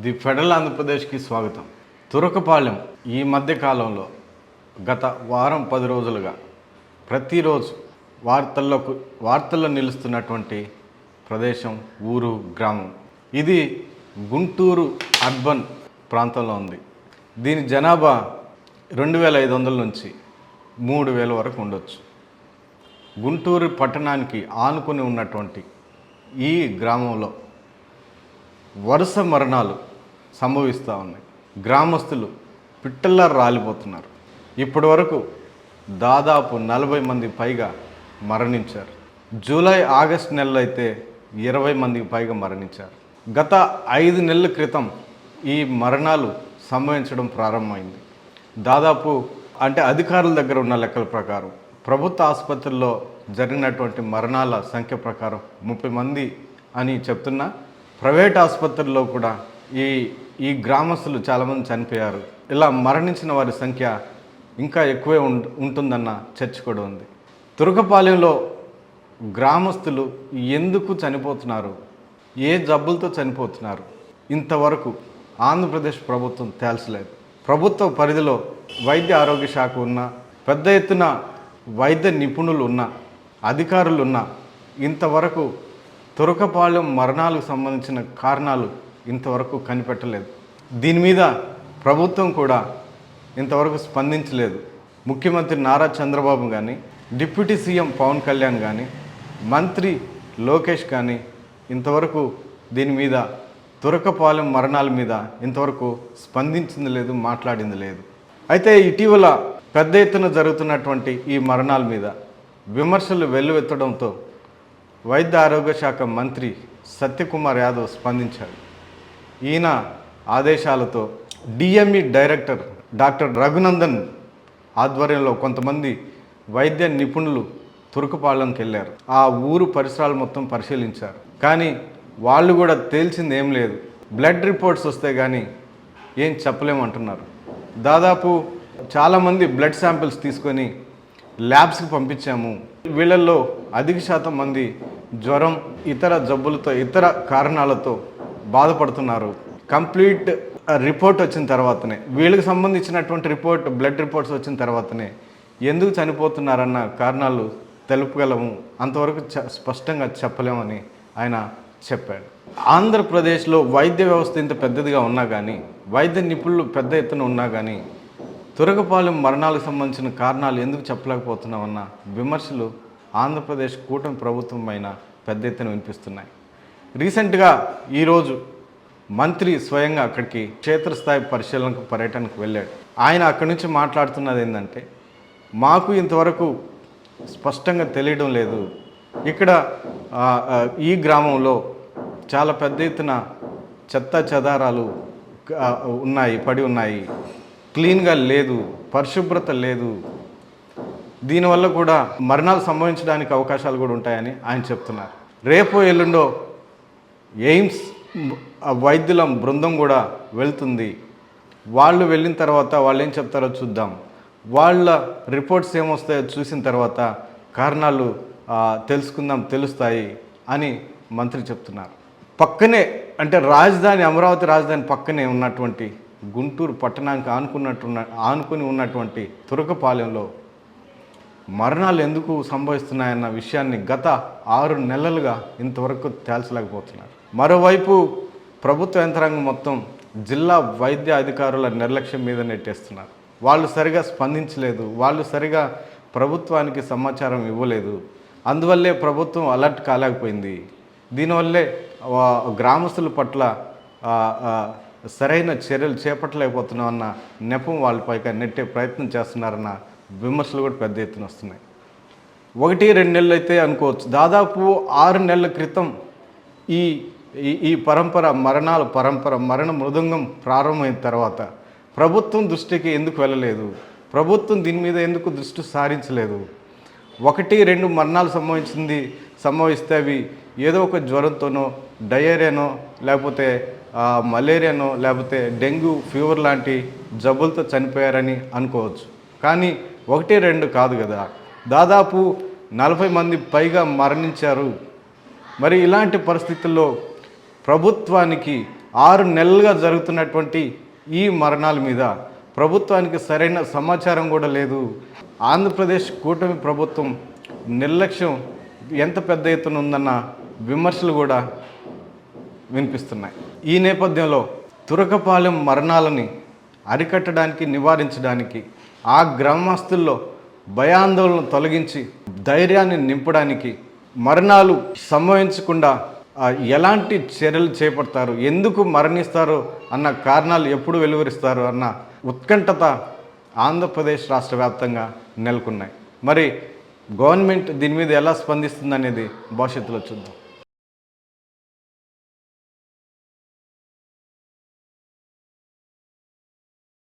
The federal ఆంధ్రప్రదేశ్కి స్వాగతం. తురకపాలెం ఈ మధ్య కాలంలో గత వారం పది రోజులుగా ప్రతిరోజు వార్తల్లో వార్తల్లో నిలుస్తున్నటువంటి ప్రదేశం ఊరు గ్రామం. ఇది గుంటూరు అర్బన్ ప్రాంతంలో ఉంది. దీని జనాభా రెండు వేల ఐదు వందల నుంచి మూడు వేల వరకు ఉండొచ్చు. గుంటూరు పట్టణానికి ఆనుకుని ఉన్నటువంటి ఈ గ్రామంలో వరుస మరణాలు సంభవిస్తూ ఉన్నాయి. గ్రామస్తులు పిట్టల్లా రాలిపోతున్నారు. ఇప్పటి వరకు దాదాపు నలభై మంది పైగా మరణించారు. జూలై ఆగస్ట్ నెలలో అయితే ఇరవై మందికి పైగా మరణించారు. గత ఐదు నెలల క్రితం ఈ మరణాలు సంభవించడం ప్రారంభమైంది. దాదాపు అంటే అధికారుల దగ్గర ఉన్న లెక్కల ప్రకారం ప్రభుత్వ ఆసుపత్రుల్లో జరిగినటువంటి మరణాల సంఖ్య ప్రకారం ముప్పై మంది అని చెప్తున్నా. ప్రైవేట్ ఆసుపత్రుల్లో కూడా ఈ ఈ గ్రామస్తులు చాలామంది చనిపోయారు. ఇలా మరణించిన వారి సంఖ్య ఇంకా ఎక్కువే ఉం- ఉంటుందన్న చర్చ కూడా ఉంది. తురకపాలెంలో గ్రామస్తులు ఎందుకు చనిపోతున్నారు? ఏ జబ్బులతో చనిపోతున్నారు? ఇంతవరకు ఆంధ్రప్రదేశ్ ప్రభుత్వం తేల్చలేదు. ప్రభుత్వ పరిధిలో వైద్య ఆరోగ్య శాఖ ఉన్న పెద్ద ఎత్తున వైద్య నిపుణులు ఉన్న అధికారులు ఉన్న ఇంతవరకు తురకపాలెం మరణాలకు సంబంధించిన కారణాలు ఇంతవరకు కనిపెట్టలేదు. దీని మీద ప్రభుత్వం కూడా ఇంతవరకు స్పందించలేదు. ముఖ్యమంత్రి నారా చంద్రబాబు కానీ డిప్యూటీ సీఎం పవన్ కళ్యాణ్ కానీ మంత్రి లోకేష్ కానీ ఇంతవరకు దీని మీద తురకపాలెం మరణాల మీద ఇంతవరకు స్పందించింది లేదు మాట్లాడింది లేదు. అయితే ఇటీవల పెద్ద ఎత్తున జరుగుతున్నటువంటి ఈ మరణాల మీద విమర్శలు వెల్లువెత్తడంతో వైద్య ఆరోగ్య శాఖ మంత్రి సత్యకుమార్ యాదవ్ స్పందించారు. ఈయన ఆదేశాలతో డిఎంఈ డైరెక్టర్ డాక్టర్ రఘునందన్ ఆధ్వర్యంలో కొంతమంది వైద్య నిపుణులు తురుకుపాలెంకి వెళ్ళారు. ఆ ఊరు పరిసరాలు మొత్తం పరిశీలించారు. కానీ వాళ్ళు కూడా తేల్చింది ఏం లేదు. బ్లడ్ రిపోర్ట్స్ వస్తే కానీ ఏం చెప్పలేమంటున్నారు దాదాపు చాలామంది బ్లడ్ శాంపిల్స్ తీసుకొని ల్యాబ్స్కి పంపించాము. వీళ్ళల్లో అధిక శాతం మంది జ్వరం ఇతర జబ్బులతో ఇతర కారణాలతో బాధపడుతున్నారు. కంప్లీట్ రిపోర్ట్ వచ్చిన తర్వాతనే. వీళ్ళకి సంబంధించినటువంటి రిపోర్ట్ బ్లడ్ రిపోర్ట్స్ వచ్చిన తర్వాతనే. ఎందుకు చనిపోతున్నారన్న కారణాలు తెలుపగలము. అంతవరకు చ- స్పష్టంగా చెప్పలేమని ఆయన చెప్పాడు. ఆంధ్రప్రదేశ్లో వైద్య వ్యవస్థ ఇంత పెద్దదిగా ఉన్నా కానీ వైద్య నిపుణులు పెద్ద ఎత్తున ఉన్నా కానీ తురగపాలెం మరణాలకు సంబంధించిన కారణాలు ఎందుకు చెప్పలేకపోతున్నామన్న విమర్శలు ఆంధ్రప్రదేశ్ కూటమి ప్రభుత్వం పైన పెద్ద ఎత్తున వినిపిస్తున్నాయి. రీసెంట్గా ఈరోజు మంత్రి స్వయంగా అక్కడికి క్షేత్రస్థాయి పరిశీలనకు పర్యటనకు వెళ్ళాడు. ఆయన అక్కడి నుంచి మాట్లాడుతున్నది ఏంటంటే మాకు ఇంతవరకు స్పష్టంగా తెలియడం లేదు. ఇక్కడ ఈ గ్రామంలో చాలా పెద్ద ఎత్తున చెత్త చెదారాలు ఉన్నాయి పడి ఉన్నాయి. క్లీన్గా లేదు పరిశుభ్రత లేదు. దీనివల్ల కూడా మరణాలు సంభవించడానికి అవకాశాలు కూడా ఉంటాయని ఆయన చెప్తున్నారు. రేపు ఎల్లుండో ఎయిమ్స్ వైద్యుల బృందం కూడా వెళ్తుంది. వాళ్ళు వెళ్ళిన తర్వాత వాళ్ళు ఏం చెప్తారో చూద్దాం. వాళ్ళ రిపోర్ట్స్ ఏమొస్తాయో చూసిన తర్వాత కారణాలు తెలుసుకుందాం తెలుస్తాయి అని మంత్రి చెప్తున్నారు. పక్కనే అంటే రాజధాని అమరావతి రాజధాని పక్కనే ఉన్నటువంటి గుంటూరు పట్టణానికి ఆనుకున్నట్టున్న ఆనుకుని ఉన్నటువంటి తురకపాలెంలో మరణాలు ఎందుకు సంభవిస్తున్నాయన్న విషయాన్ని గత ఆరు నెలలుగా ఇంతవరకు తేల్చలేకపోతున్నారు. మరోవైపు ప్రభుత్వ యంత్రాంగం మొత్తం జిల్లా వైద్య అధికారుల నిర్లక్ష్యం మీద నెట్టేస్తున్నారు. వాళ్ళు సరిగా స్పందించలేదు. వాళ్ళు సరిగా ప్రభుత్వానికి సమాచారం ఇవ్వలేదు. అందువల్లే ప్రభుత్వం అలర్ట్ కాలేకపోయింది. దీనివల్లే గ్రామస్తుల పట్ల సరైన చర్యలు చేపట్టలేకపోతున్నామన్న నెపం వాళ్ళపైగా నెట్టే ప్రయత్నం చేస్తున్నారన్న విమర్శలు కూడా పెద్ద ఎత్తున వస్తున్నాయి. ఒకటి రెండు నెలలు అయితే అనుకోవచ్చు. దాదాపు ఆరు నెలల క్రితం ఈ ఈ- పరంపర మరణాల పరంపర మరణ మృదంగం ప్రారంభమైన తర్వాత ప్రభుత్వం దృష్టికి ఎందుకు వెళ్ళలేదు? ప్రభుత్వం దీని మీద ఎందుకు దృష్టి సారించలేదు? ఒకటి రెండు మరణాలు సంభవించింది సంభవిస్తే అవి ఏదో ఒక జ్వరంతోనో డయేరియానో లేకపోతే మలేరియానో లేకపోతే డెంగ్యూ ఫీవర్ లాంటి జబ్బులతో చనిపోయారని అనుకోవచ్చు. కానీ ఒకటి రెండు కాదు కదా. దాదాపు నలభై మంది పైగా మరణించారు. మరి ఇలాంటి పరిస్థితుల్లో ప్రభుత్వానికి ఆరు నెలలుగా జరుగుతున్నటువంటి ఈ మరణాల మీద ప్రభుత్వానికి సరైన సమాచారం కూడా లేదు. ఆంధ్రప్రదేశ్ కూటమి ప్రభుత్వం నిర్లక్ష్యం ఎంత పెద్ద ఎత్తున ఉందన్న విమర్శలు కూడా వినిపిస్తున్నాయి. ఈ నేపథ్యంలో తురకపాలెం మరణాలని అరికట్టడానికి నివారించడానికి ఆ గ్రామస్తుల్లో భయాందోళన తొలగించి ధైర్యాన్ని నింపడానికి మరణాలు సంభవించకుండా ఎలాంటి చర్యలు చేపడతారు ఎందుకు మరణిస్తారు అన్న కారణాలు ఎప్పుడు వెలువరిస్తారు అన్న ఉత్కంఠత ఆంధ్రప్రదేశ్ రాష్ట్ర వ్యాప్తంగా నెలకొన్నాయి. మరి గవర్నమెంట్ దీని మీద ఎలా స్పందిస్తుంది అనేది భవిష్యత్తులో చూద్దాం.